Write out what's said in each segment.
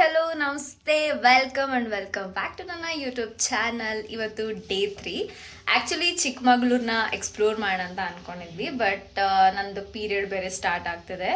Hello, ನಮಸ್ತೆ welcome and welcome back to ನನ್ನ YouTube channel ಇವತ್ತು ಡೇ ತ್ರೀ ಆ್ಯಕ್ಚುಲಿ ಚಿಕ್ಕಮಗಳೂರನ್ನ ಎಕ್ಸ್ಪ್ಲೋರ್ ಮಾಡೋಣ ಅಂತ ಅಂದ್ಕೊಂಡಿದ್ವಿ ಬಟ್ ನಂದು ಪೀರಿಯಡ್ ಬೇರೆ ಸ್ಟಾರ್ಟ್ ಆಗ್ತಿದೆ.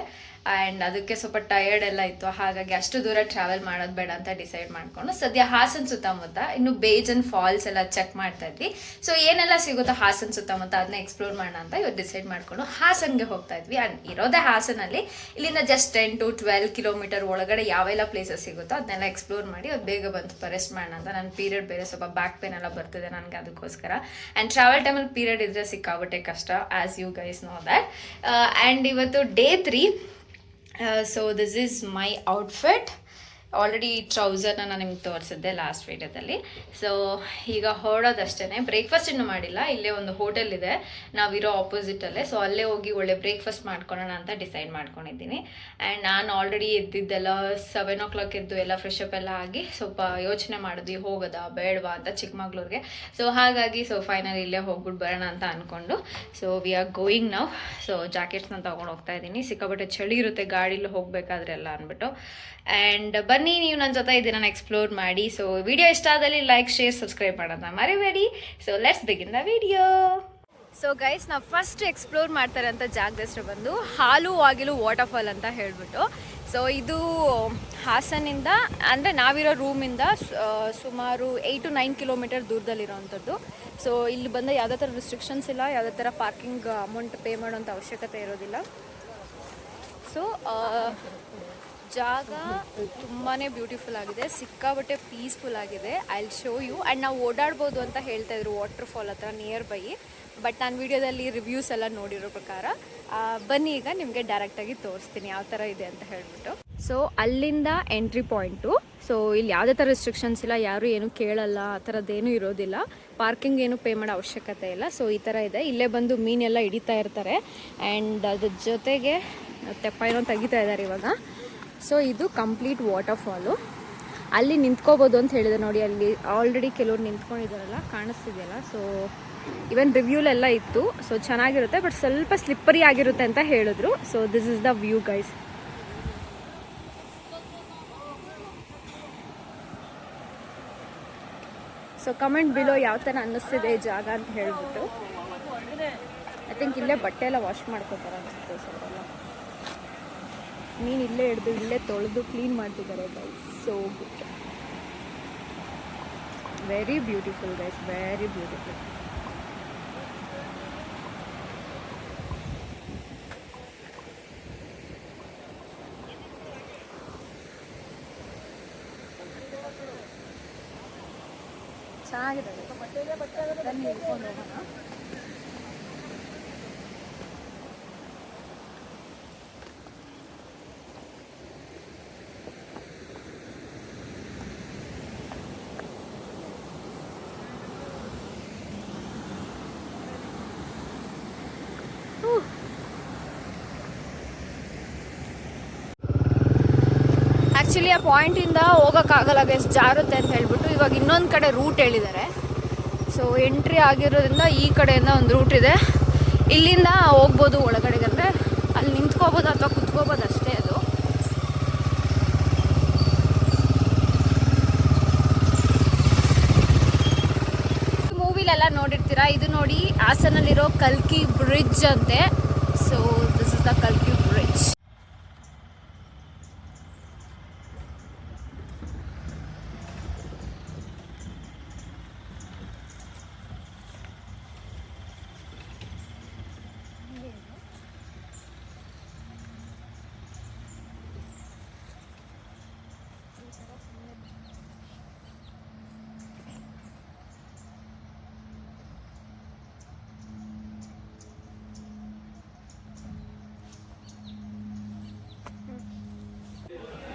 ಆ್ಯಂಡ್ ಅದಕ್ಕೆ ಸ್ವಲ್ಪ ಟಯರ್ಡ್ ಎಲ್ಲ ಇತ್ತು. ಹಾಗಾಗಿ ಅಷ್ಟು ದೂರ ಟ್ರಾವೆಲ್ ಮಾಡೋದು ಬೇಡ ಅಂತ ಡಿಸೈಡ್ ಮಾಡಿಕೊಂಡು ಸದ್ಯ ಹಾಸನ್ ಸುತ್ತಮುತ್ತ, ಇನ್ನು ಬೇಜನ್ ಫಾಲ್ಸ್ ಎಲ್ಲ ಚೆಕ್ ಮಾಡ್ತಾ ಇದ್ವಿ. ಸೊ ಏನೆಲ್ಲ ಸಿಗುತ್ತೋ ಹಾಸನ್ ಸುತ್ತಮುತ್ತ ಅದನ್ನ ಎಕ್ಸ್ಪ್ಲೋರ್ ಮಾಡೋಣ ಅಂತ ಇವತ್ತು ಡಿಸೈಡ್ ಮಾಡಿಕೊಂಡು ಹಾಸನ್ಗೆ ಹೋಗ್ತಾ ಇದ್ವಿ. ಆ್ಯಂಡ್ ಇರೋದೇ ಹಾಸನಲ್ಲಿ. ಇಲ್ಲಿಂದ just ten to twelve kilometre ಒಳಗಡೆ ಯಾವೆಲ್ಲ ಪ್ಲೇಸಸ್ ಸಿಗುತ್ತೋ ಅದನ್ನೆಲ್ಲ ಎಕ್ಸ್ಪ್ಲೋರ್ ಮಾಡಿ ಅದು ಬೇಗ ಬಂದು ರೆಸ್ಟ್ ಮಾಡೋಣ ಅಂತ. ನನ್ನ ಪೀರಿಯಡ್ ಬೇರೆ ಸ್ವಲ್ಪ ಬ್ಯಾಕ್ ಪೇನ್ ಎಲ್ಲ ಬರ್ತಿದೆ ನನಗೆ ಅದಕ್ಕೋಸ್ಕರ. ಆ್ಯಂಡ್ ಟ್ರಾವೆಲ್ ಟೈಮಲ್ಲಿ ಪೀರಿಯಡ್ ಇದ್ರೆ ಸಿಕ್ಕಾಗುತ್ತೆ ಕಷ್ಟ as you guys know that and ಇವತ್ತು day three so this is my outfit already ಟ್ರೌಸರ್ನ ನಾನು ನಿಮ್ಗೆ ತೋರಿಸಿದ್ದೆ ಲಾಸ್ಟ್ ವೀಡಿಯೋದಲ್ಲಿ ಸೊ ಈಗ ಹೊರಡೋದಷ್ಟೇ ಬ್ರೇಕ್ಫಾಸ್ಟ್ ಇನ್ನೂ ಮಾಡಿಲ್ಲ. ಇಲ್ಲೇ ಒಂದು ಹೋಟೆಲ್ ಇದೆ. ನಾವಿರೋ ಆಪೋಸಿಟಲ್ಲೇ ಸೊ ಅಲ್ಲೇ ಹೋಗಿ ಒಳ್ಳೆ ಬ್ರೇಕ್ಫಾಸ್ಟ್ ಮಾಡ್ಕೊಳ್ಳೋಣ ಅಂತ ಡಿಸೈಡ್ ಮಾಡ್ಕೊಂಡಿದ್ದೀನಿ. ಆ್ಯಂಡ್ ನಾನು ಆಲ್ರೆಡಿ ಎದ್ದಿದ್ದೆಲ್ಲ ಸೆವೆನ್ ಓ ಕ್ಲಾಕ್ ಎದ್ದು ಎಲ್ಲ ಫ್ರೆಶ್ ಅಪ್ ಎಲ್ಲ ಆಗಿ ಸ್ವಲ್ಪ ಯೋಚನೆ ಮಾಡಿದ್ವಿ, ಹೋಗೋದಾ, ಬೇಡವಾ ಅಂತ ಚಿಕ್ಕಮಗ್ಳೂರಿಗೆ. ಸೊ ಹಾಗಾಗಿ ಸೊ ಫೈನಲ್ ಇಲ್ಲೇ ಹೋಗ್ಬಿಟ್ಟು ಬರೋಣ ಅಂತ ಅಂದ್ಕೊಂಡು ಸೊ ವಿ ಆರ್ ಗೋಯಿಂಗ್ ನಾವು ಸೊ ಜಾಕೆಟ್ಸ್ನ ತೊಗೊಂಡು ಹೋಗ್ತಾ ಇದ್ದೀನಿ. ಸಿಕ್ಕಾಪಟ್ಟೆ ಚಳಿ ಇರುತ್ತೆ. ಗಾಡೀಲಿ ಹೋಗಬೇಕಾದ್ರೆ ಎಲ್ಲ ಅಂದ್ಬಿಟ್ಟು ಆ್ಯಂಡ್ ಬನ್ನಿ, ನೀವು ನನ್ನ ಜೊತೆ ಇದನ್ನ ಎಕ್ಸ್ಪ್ಲೋರ್ ಮಾಡಿ. ಸೊ ವಿಡಿಯೋ ಇಷ್ಟ ಆದಲ್ಲಿ ಲೈಕ್ ಶೇರ್ ಸಬ್ಸ್ಕ್ರೈಬ್ ಮಾಡೋದನ್ನ ಮರಿಬೇಡಿ. So let's begin the video so guys ನಾವು ಫಸ್ಟ್ ಎಕ್ಸ್ಪ್ಲೋರ್ ಮಾಡ್ತಾರೆ ಜಾಗದ ಹೆಸರು ಬಂದು, ಹಾಲು, ಆಗಿಲು ವಾಟರ್ಫಾಲ್ ಅಂತ ಹೇಳಿಬಿಟ್ಟು. ಸೊ ಇದು ಹಾಸನಿಂದ, ಅಂದರೆ ನಾವಿರೋ ರೂಮಿಂದ ಸುಮಾರು ಏಯ್ಟ್ ಟು ನೈನ್ ಕಿಲೋಮೀಟರ್ ದೂರದಲ್ಲಿರೋವಂಥದ್ದು. ಸೊ ಇಲ್ಲಿ ಬಂದ ಯಾವುದೇ ಥರ ರಿಸ್ಟ್ರಿಕ್ಷನ್ಸ್ ಇಲ್ಲ, ಯಾವುದೇ ಥರ ಪಾರ್ಕಿಂಗ್ ಅಮೌಂಟ್ ಪೇ ಮಾಡೋಂಥ ಅವಶ್ಯಕತೆ ಇರೋದಿಲ್ಲ. ಸೊ ಜಾಗ ತುಂಬಾ ಬ್ಯೂಟಿಫುಲ್ ಆಗಿದೆ ಸಿಕ್ಕಾಬಟ್ಟೆ ಪೀಸ್ಫುಲ್ ಆಗಿದೆ. ಐ ಶೋ ಯು ಆ್ಯಂಡ್ ನಾವು ಓಡಾಡ್ಬೋದು ಅಂತ ಹೇಳ್ತಾ ಇದ್ರು ವಾಟರ್ ಫಾಲ್ ಹತ್ರ ನಿಯರ್ ಬೈ ಬಟ್ ನಾನು ವಿಡಿಯೋದಲ್ಲಿ ರಿವ್ಯೂಸ್ ಎಲ್ಲ ನೋಡಿರೋ ಪ್ರಕಾರ ಬನ್ನಿ ಈಗ ನಿಮಗೆ ಡೈರೆಕ್ಟಾಗಿ ತೋರಿಸ್ತೀನಿ ಯಾವ ಥರ ಇದೆ ಅಂತ ಹೇಳ್ಬಿಟ್ಟು. ಸೊ ಅಲ್ಲಿಂದ ಎಂಟ್ರಿ ಪಾಯಿಂಟು ಸೊ ಇಲ್ಲಿ ಯಾವುದೇ ಥರ ರೆಸ್ಟ್ರಿಕ್ಷನ್ಸ್ ಇಲ್ಲ, ಯಾರು ಏನು ಕೇಳಲ್ಲ, ಆ ಥರದ್ದೇನು ಇರೋದಿಲ್ಲ. ಪಾರ್ಕಿಂಗ್ ಏನು ಪೇ ಮಾಡೋ ಅವಶ್ಯಕತೆ ಇಲ್ಲ. ಸೊ ಈ ಥರ ಇದೆ. ಇಲ್ಲೇ ಬಂದು ಮೀನೆಲ್ಲ ಹಿಡಿತಾ ಇರ್ತಾರೆ. ಆ್ಯಂಡ್ ಅದ್ರ ಜೊತೆಗೆ, ತೆಪ್ಪ ಏನೋ ತೆಗಿತಾ ಇದ್ದಾರೆ ಇವಾಗ. ಸೊ ಇದು ಕಂಪ್ಲೀಟ್ ವಾಟರ್ ಫಾಲು ಅಲ್ಲಿ ನಿಂತ್ಕೋಬೋದು ಅಂತ ಹೇಳಿದೆ ನೋಡಿ, ಅಲ್ಲಿ ಆಲ್ರೆಡಿ ಕೆಲವ್ರು ನಿಂತ್ಕೊಂಡಿದ್ದಾರಲ್ಲ, ಕಾಣಿಸ್ತಿದೆಯಲ್ಲ? ಸೊ ಇವನ್ ರಿವ್ಯೂಲೆಲ್ಲ ಇತ್ತು. ಸೊ ಚೆನ್ನಾಗಿರುತ್ತೆ ಬಟ್ ಸ್ವಲ್ಪ ಸ್ಲಿಪ್ಪರಿ ಆಗಿರುತ್ತೆ ಅಂತ ಹೇಳಿದ್ರು. So this is the view guys so comment below ಯಾವ ಥರ ಅನ್ನಿಸ್ತಿದೆ ಜಾಗ ಅಂತ ಹೇಳ್ಬಿಟ್ಟು. ಐ ಥಿಂಕ್ ಇಲ್ಲೇ ಬಟ್ಟೆ ಎಲ್ಲ ವಾಶ್ ಮಾಡ್ಕೋತಾರೆ ಅನಿಸುತ್ತೆ ಸ್ವಲ್ಪ. ಮೀನು ಇಲ್ಲೇ ಹಿಡ್ದು ಇಲ್ಲೇ ತೊಳೆದು ಕ್ಲೀನ್ ಮಾಡ್ತಿದ್ದಾರೆ guys so good very beautiful guys very beautiful ಚೆನ್ನಾಗಿದೆ. ಬನ್ನಿ, ಇಟ್ಕೊಂಡು ಹೋಗೋಣ. ಆ್ಯಕ್ಚುಲಿ ಆ ಪಾಯಿಂಟಿಂದ ಹೋಗೋಕ್ಕಾಗಲ್ಲ ಎಷ್ಟು ಜಾರುತ್ತೆ ಅಂತ ಹೇಳ್ಬಿಟ್ಟು ಇವಾಗ ಇನ್ನೊಂದು ಕಡೆ ರೂಟ್ ಹೇಳಿದ್ದಾರೆ. ಸೊ ಎಂಟ್ರಿ ಆಗಿರೋದ್ರಿಂದ ಈ ಕಡೆಯಿಂದ ಒಂದು ರೂಟ್ ಇದೆ. ಇಲ್ಲಿಂದ ಹೋಗ್ಬೋದು ಒಳಗಡೆಗೆ ಅಲ್ಲಿ ನಿಂತ್ಕೋಬೋದು ಅಥವಾ ಕುತ್ಕೋಬೋದು ಅಷ್ಟೇ ಅದು. ಮೂವಿಲೆಲ್ಲ ನೋಡಿರ್ತೀರಾ? ಇದು ನೋಡಿ ಹಾಸನಲ್ಲಿರೋ ಕಲ್ಕಿ ಬ್ರಿಡ್ಜ್ ಅಂತೆ. ಸೊ ದಿಸ್ ಇಸ್ ದ ಕಲ್ಕಿ ಬ್ರಿಡ್ಜ್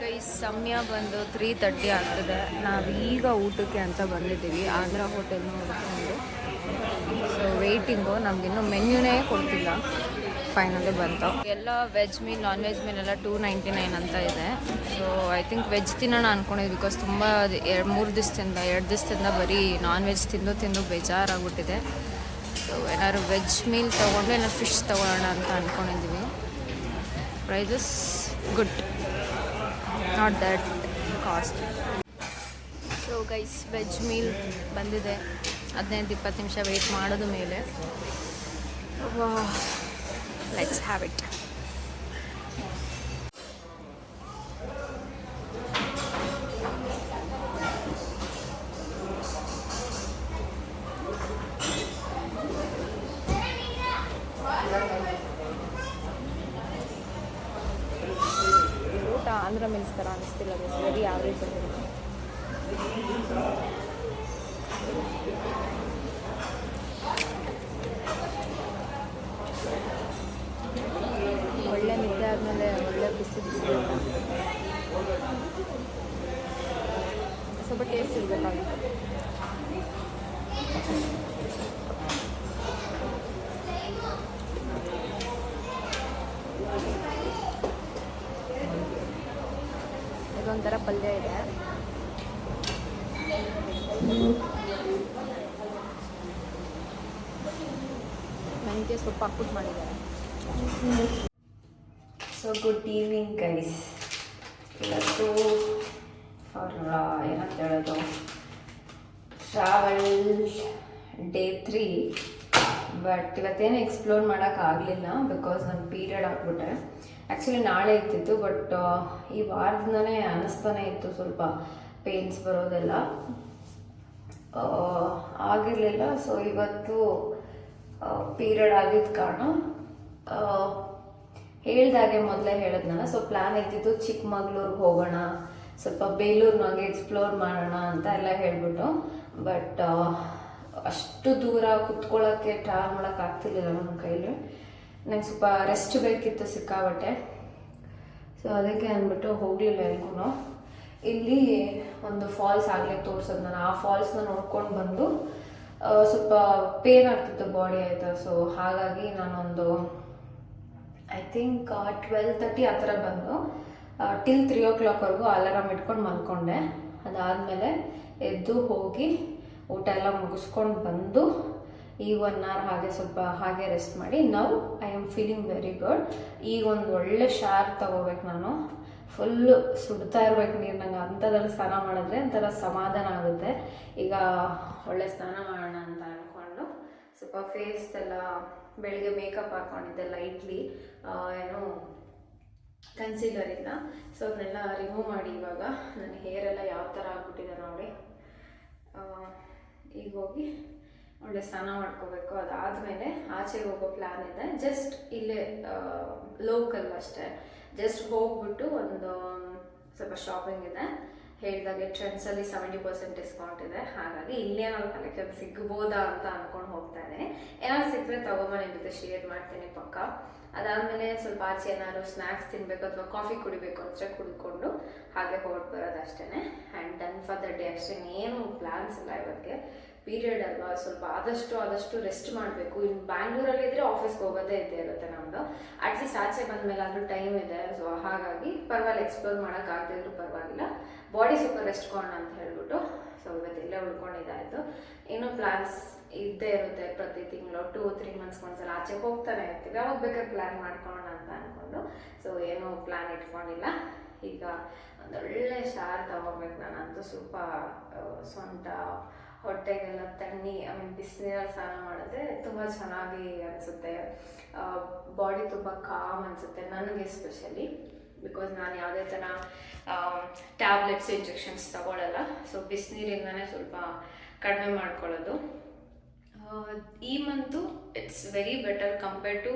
ಗೈ ಸಮಯ ಬಂದು ತ್ರೀ ತರ್ಟಿ ಆಗ್ತದೆ. ಈಗ ಊಟಕ್ಕೆ ಅಂತ ಬಂದಿದ್ದೀವಿ. ಆಂಧ್ರ ಹೋಟೆಲ್ ನೋಡ್ಕೊಂಡು ಸೊ ವೆಯ್ಟಿಂಗು ನಮಗಿನ್ನೂ ಮೆನ್ಯೂನೇ ಕೊಡ್ತಿಲ್ಲ. ಫೈನಲಿ ಬಂತು. ಎಲ್ಲ veg meal non veg meal ಎಲ್ಲ ಟೂ ನೈಂಟಿ ನೈನ್ ಅಂತ ಇದೆ. ಸೊ ಐ ಥಿಂಕ್ ವೆಜ್ ತಿನ್ನೋಣ ಅಂದ್ಕೊಂಡಿದ್ವಿ ಬಿಕಾಸ್ ತುಂಬ ಎರಡು, ಮೂರು ದಿವಸದಿಂದ, ಎರಡು ದಿವಸದಿಂದ ಬರೀ ನಾನ್ ವೆಜ್ ತಿಂದು ತಿಂದು ಬೇಜಾರಾಗ್ಬಿಟ್ಟಿದೆ. ಸೊ ಏನಾದ್ರು ವೆಜ್ ಮೀಲ್ ತೊಗೊಂಡು ಏನಾದ್ರು ಫಿಶ್ ತೊಗೊಳ್ಳೋಣ ಅಂತ ಅಂದ್ಕೊಂಡಿದ್ದೀವಿ prices good not that cost so guys veg meal ಬಂದಿದೆ. ಹದಿನೈದು, ಇಪ್ಪತ್ತು ನಿಮಿಷ ವೆಯ್ಟ್ ಮಾಡೋದು ಮೇಲೆ. ಲೆಟ್ಸ್ ಹ್ಯಾವ್ ಇಟ್ ಊಟ ಆಂಧ್ರ ಮೀನ್ಸ್ ಥರ ಅನಿಸ್ತಿಲ್ಲ ವೆರಿ ಆವ್ರೇಜ್ ಆಗಿರುತ್ತೆ ಒಳ್ಳೆ ನಿದ್ದೆ ಆದಮೇಲೆ ಒಳ್ಳೆ ಬಿಸಿ ಬಿಸಿ ಊಟ. ಸ್ವಲ್ಪ ಟೇಸ್ಟ್ ಇರಬೇಕಾಗಿತ್ತು ಇದೊಂಥರ ಪಲ್ಯ ಇದೆ. ನನಗೆ ಸ್ವಲ್ಪ ಹಾಕ್ಬಿಟ್ಟು ಮಾಡಿದ್ದಾರೆ. ಸೊ ಗುಡ್ ಈವ್ನಿಂಗ್ ಗೈಸ್ ಇವತ್ತು ಫಾರ್ ಏನಂತ ಹೇಳೋದು? ಟ್ರಾವೆಲ್ ಡೇ ತ್ರೀ ಬಟ್ ಇವತ್ತೇನು ಎಕ್ಸ್ಪ್ಲೋರ್ ಮಾಡೋಕ್ಕಾಗಲಿಲ್ಲ ಬಿಕಾಸ್ ನನ್ನ ಪೀರಿಯಡ್ ಆಗಿಬಿಟ್ಟೆ. ಆ್ಯಕ್ಚುಲಿ ನಾಳೆ ಇತ್ತಿತ್ತು ಬಟ್ ಈ ವಾರದಿಂದನೇ ಅನ್ನಿಸ್ತಾನೆ ಇತ್ತು ಸ್ವಲ್ಪ ಪೇನ್ಸ್ ಬರೋದೆಲ್ಲ. ಆಗಿರಲಿಲ್ಲ ಸೊ ಇವತ್ತು ಪೀರಿಯಡ್ ಆಗಿದ್ದ ಕಾರಣ ಹೇಳ್ದಾಗೆ ಮೊದಲೇ ಹೇಳಿದ್ನಲ್ಲ ಸೊ ಪ್ಲ್ಯಾನ್ ಇದ್ದಿದ್ದು ಚಿಕ್ಕಮಗ್ಳೂರ್ಗೆ ಹೋಗೋಣ, ಸ್ವಲ್ಪ ಬೇಲೂರಿನಾಗೆ ಎಕ್ಸ್ಪ್ಲೋರ್ ಮಾಡೋಣ ಅಂತ ಎಲ್ಲ ಹೇಳ್ಬಿಟ್ಟು ಬಟ್ ಅಷ್ಟು ದೂರ ಕುತ್ಕೊಳ್ಳೋಕ್ಕೆ ಟ್ರಾವೆಲ್ ಮಾಡೋಕ್ಕಾಗ್ತಿರ್ಲಿಲ್ಲ ನನ್ನ ಕೈಲಿ. ನಂಗೆ ಸ್ವಲ್ಪ ರೆಸ್ಟ್ ಬೇಕಿತ್ತು ಸಿಕ್ಕಾಬಟ್ಟೆ ಸೊ ಅದಕ್ಕೆ ಅಂದ್ಬಿಟ್ಟು ಹೋಗಲಿಲ್ಲ ಎಲ್ಗೂ ಇಲ್ಲಿ ಒಂದು ಫಾಲ್ಸ್ ಆಗಲೇ ತೋರಿಸೋದು ನಾನು. ಆ ಫಾಲ್ಸ್ನ ನೋಡ್ಕೊಂಡು ಬಂದು ಸ್ವಲ್ಪ ಪೇನ್ ಆಗ್ತಿತ್ತು ಬಾಡಿ ಆಯಿತಾ. ಸೊ ಹಾಗಾಗಿ ನಾನೊಂದು ಐ ಥಿಂಕ್ ಟ್ವೆಲ್ ತರ್ಟಿ ಆ ಥರ ಬಂದು ಟಿಲ್ ತ್ರೀ ಓ ಕ್ಲಾಕ್ವರೆಗೂ ಅಲಾರಾಮ್ ಇಟ್ಕೊಂಡು ಮಲ್ಕೊಂಡೆ. ಅದಾದಮೇಲೆ ಎದ್ದು ಹೋಗಿ ಊಟ ಎಲ್ಲ ಮುಗಿಸ್ಕೊಂಡು ಬಂದು ಈಗ ಒನ್ ಅವರ್ ಹಾಗೆ ಸ್ವಲ್ಪ ಹಾಗೆ ರೆಸ್ಟ್ ಮಾಡಿ now I am feeling very good ಈಗ ಒಂದು ಒಳ್ಳೆ ಶಾರ್ ತಗೋಬೇಕು ನಾನು. ಫುಲ್ಲು ಸುಡ್ತಾ ಇರ್ಬೇಕು ನೀರು, ನಂಗೆ ಅಂಥದ್ರಲ್ಲಿ ಸ್ನಾನ ಮಾಡಿದ್ರೆ ಒಂಥರ ಸಮಾಧಾನ ಆಗುತ್ತೆ. ಈಗ ಒಳ್ಳೆ ಸ್ನಾನ ಮಾಡೋಣ ಅಂತ ಅಂದ್ಕೊಂಡು ಸ್ವಲ್ಪ ಫೇಸ್ ಎಲ್ಲ ಬೆಳಿಗ್ಗೆ ಮೇಕಪ್ ಹಾಕ್ಕೊಂಡಿದ್ದೆ ಲೈಟ್ಲಿ ಏನು ಕನ್ಸೀಲರಿಂದ ಸೊ ಅದನ್ನೆಲ್ಲ ರಿಮೂವ್ ಮಾಡಿ ಇವಾಗ. ನನ್ನ ಹೇರ್ ಎಲ್ಲ ಯಾವ ಥರ ಆಗ್ಬಿಟ್ಟಿದೆ ನೋಡಿ. ಈಗ ಹೋಗಿ ಒಳ್ಳೆ ಸ್ನಾನ ಮಾಡ್ಕೋಬೇಕು, ಅದಾದಮೇಲೆ ಆಚೆಗೆ ಹೋಗೋ ಪ್ಲ್ಯಾನ್ ಇದೆ. ಜಸ್ಟ್ ಇಲ್ಲೇ ಲೋಕಲ್ ಅಷ್ಟೇ. ಜಸ್ಟ್ ಹೋಗ್ಬಿಟ್ಟು ಒಂದು, ಸ್ವಲ್ಪ ಶಾಪಿಂಗ್ ಇದೆ. ಹೇಳಿದಾಗೆ ಟ್ರೆಂಡ್ಸಲ್ಲಿ ಸೆವೆಂಟಿ ಪರ್ಸೆಂಟ್ ಡಿಸ್ಕೌಂಟ್ ಇದೆ. ಹಾಗಾಗಿ ಇಲ್ಲೇನಾದ್ರು ಕಲೆಕ್ಷನ್ ಸಿಗ್ಬೋದಾ ಅಂತ ಅಂದ್ಕೊಂಡು ಹೋಗ್ತಾ ಇದ್ದೀನಿ. ಏನಾದ್ರು ಸಿಕ್ಕರೆ ತಗೊಂಬ ನಿಮ್ಮ ಜೊತೆ ಶೇರ್ ಮಾಡ್ತೀನಿ ಪಕ್ಕ. ಅದಾದಮೇಲೆ ಸ್ವಲ್ಪ ಆಚೆ ಏನಾದ್ರು ಸ್ನ್ಯಾಕ್ಸ್ ತಿನ್ನಬೇಕು ಅಥವಾ ಕಾಫಿ ಕುಡಿಬೇಕು ಅಂದರೆ ಕುಡ್ಕೊಂಡು ಹಾಗೆ ಹೊರಟು ಬರೋದು ಅಷ್ಟೇ and done for the day ಅಷ್ಟೇ. ಏನು ಪ್ಲ್ಯಾನ್ಸ್ ಇಲ್ಲ ಇವತ್ತಿಗೆ. ಪೀರಿಯಡ್ ಅಲ್ವಾ, ಸ್ವಲ್ಪ ಆದಷ್ಟು ಆದಷ್ಟು ರೆಸ್ಟ್ ಮಾಡಬೇಕು. ಇನ್ನು ಬ್ಯಾಂಗ್ಳೂರಲ್ಲಿ ಇದ್ರೆ ಆಫೀಸ್ಗೆ ಹೋಗೋದೇ ಇದ್ದೇ ಇರುತ್ತೆ ನಮ್ಮದು ಅಟ್ಲೀಸ್ಟ್ ಆಚೆ ಬಂದಮೇಲೆ ಆದರೂ ಟೈಮ್ ಇದೆ ಸೊ ಹಾಗಾಗಿ ಪರವಾಗಿಲ್ಲ ಎಕ್ಸ್ಪ್ಲೋರ್ ಮಾಡೋಕ್ಕಾಗದಿದ್ರು ಪರವಾಗಿಲ್ಲ. ಬಾಡಿ ಸ್ವಲ್ಪ ರೆಸ್ಟ್ ಕೊಡೋಣ ಅಂತ ಹೇಳ್ಬಿಟ್ಟು ಸೊ ಇವತ್ತು ಇಲ್ಲೇ ಉಳ್ಕೊಂಡಿದ್ದಾಯಿತು ಇನ್ನೂ ಪ್ಲಾನ್ಸ್ ಇದ್ದೇ ಇರುತ್ತೆ ಪ್ರತಿ ತಿಂಗಳು ಟೂ ತ್ರೀ ಮಂತ್ಸ್ಗೆ ಒಂದ್ಸಲ ಆಚೆ ಹೋಗ್ತಾನೆ. ಇರ್ತೀವಿ ಯಾವಾಗ ಬೇಕಾದ್ರೆ ಪ್ಲ್ಯಾನ್ ಮಾಡ್ಕೊಳ್ಳೋಣ ಅಂತ ಅಂದ್ಕೊಂಡು ಸೊ ಏನೂ ಪ್ಲ್ಯಾನ್ ಇಟ್ಕೊಂಡಿಲ್ಲ. ಈಗ ಒಂದೊಳ್ಳೆ ಶಾರ್ ತಗೋಬೇಕು, ನಾನಂತೂ ಸ್ವಲ್ಪ ಸ್ವಂತ ಹೊಟ್ಟೆಗೆಲ್ಲ ತಣ್ಣಿ ಮೀನ್ ಬಿಸಿನೀರಲ್ಲಿ ಸ್ನಾನ ಮಾಡಿದ್ರೆ ತುಂಬ ಚೆನ್ನಾಗಿ ಅನಿಸುತ್ತೆ. ಬಾಡಿ ತುಂಬ ಕಾಮ್ ಅನಿಸುತ್ತೆ ನನಗೆ ಎಸ್ಪೆಷಲಿ ಬಿಕಾಸ್ ನಾನು ಯಾವುದೇ ಥರ ಟ್ಯಾಬ್ಲೆಟ್ಸ್ ಇಂಜೆಕ್ಷನ್ಸ್ ತಗೊಳ್ಳಲ್ಲ ಸೊ ಬಿಸಿನೀರಿಂದನೇ ಸ್ವಲ್ಪ ಕಡಿಮೆ ಮಾಡ್ಕೊಳ್ಳೋದು. ಈ month it's very better compare to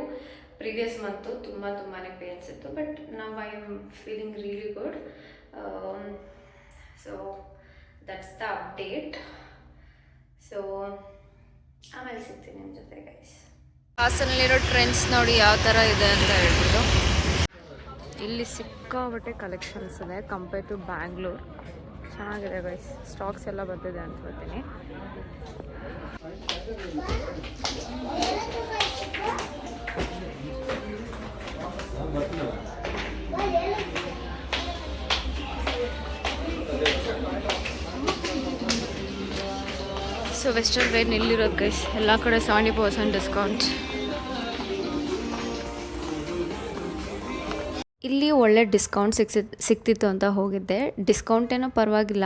previous month ತುಂಬ ತುಂಬಾ ಪೇನ್ಸ್ ಇತ್ತು ಬಟ್ ನಾವು I am feeling really good so that's the update so ಆಮೇಲೆ ಸಿಗ್ತೀನಿ ನಿಮ್ಮ ಜೊತೆ ಗೈಸ್ ಹಾಸನಲ್ಲಿರೋ ಟ್ರೆಂಡ್ಸ್ ನೋಡಿ ಯಾವ ಥರ ಇದೆ ಅಂತ ಹೇಳ್ಬಿಟ್ಟು. ಇಲ್ಲಿ ಸಿಕ್ಕಾಬಟ್ಟೆ ಕಲೆಕ್ಷನ್ಸ್ ಇದೆ ಕಂಪೇರ್ ಟು ಬ್ಯಾಂಗ್ಳೂರ್ ಚೆನ್ನಾಗಿದೆ ಗೈಸ್ ಸ್ಟಾಕ್ಸ್ ಎಲ್ಲ ಬಂದಿದೆ ಅನ್ಕೋತೀನಿ ಸೊ ವೆಸ್ಟರ್ನ್ ವೇರ್ ನಿಲ್ಲಿರೋದು ಗೈಸ್ ಎಲ್ಲ ಕಡೆ ಸೆವೆಂಟಿ ಪರ್ಸೆಂಟ್ ಡಿಸ್ಕೌಂಟ್ ಇಲ್ಲಿ ಒಳ್ಳೆ ಡಿಸ್ಕೌಂಟ್ ಸಿಕ್ಸಿ, ಸಿಕ್ತಿತ್ತು ಅಂತ ಹೋಗಿದ್ದೆ. ಡಿಸ್ಕೌಂಟ್ ಏನೋ ಪರವಾಗಿಲ್ಲ.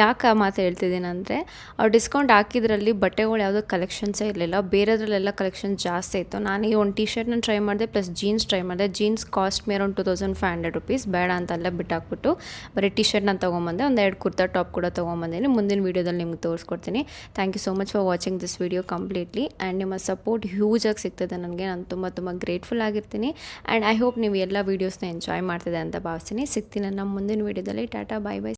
ಯಾಕೆ ಮಾತು ಹೇಳ್ತಿದ್ದೀನಿ ಅಂದರೆ, ಅವ್ರು ಡಿಸ್ಕೌಂಟ್ ಹಾಕಿದ್ರಲ್ಲಿ ಬಟ್ಟೆಗಳು ಯಾವುದೋ ಕಲೆಕ್ಷನ್ಸೇ ಇರಲಿಲ್ಲ. ಬೇರೆದ್ರಲ್ಲೆಲ್ಲ ಕಲೆಕ್ಷನ್ ಜಾಸ್ತಿ ಇತ್ತು. ನಾನು ಈ ಒಂದು ಟಿ ಶರ್ಟ್ನ ಟ್ರೈ ಮಾಡಿದೆ ಪ್ಲಸ್ ಜೀನ್ಸ್ ಟ್ರೈ ಮಾಡಿದೆ. Jeans cost may around two thousand five hundred rupees ಬೇಡ ಅಂತ ಅಲ್ಲೇ ಬಿಟ್ಟಾಕ್ಬಿಟ್ಟು, ಬರೀ ಟಿ ಶರ್ಟ್ನ ತೊಗೊಂಬಂದೆ. ಒಂದು ಎರಡು ಕುರ್ತಾ ಟಾಪ್ ಕೂಡ ತೊಗೊಂಬಂದಿನಿ ಮುಂದಿನ ವೀಡಿಯೋದಲ್ಲಿ ನಿಮ್ಗೆ ತೋರಿಸ್ಕೊಡ್ತೀನಿ. Thank you so much for watching this video completely and ನಿಮ್ಮ ಸಪೋರ್ಟ್ ಹ್ಯೂಜಾಗಿ ಸಿಗ್ತದೆ ನನಗೆ. ನಾನು ತುಂಬ ತುಂಬ ಗ್ರೇಟ್ಫುಲ್ ಆಗಿರ್ತೀನಿ. ಆ್ಯಂಡ್ ಐ ಹೋಪ್ ನೀವು ಎಲ್ಲ ವೀಡಿಯೋಸ್ನ ಎಂಜಾಯ್ ಮಾಡ್ತಿದೆ ಅಂತ ಭಾವಿಸ್ತೀನಿ ಸಿಗ್ತೀನಿ ನಮ್ಮ ಮುಂದಿನ ವೀಡಿಯೋದಲ್ಲಿ ಟಾಟಾ ಬಾಯ್ ಬಾಯ್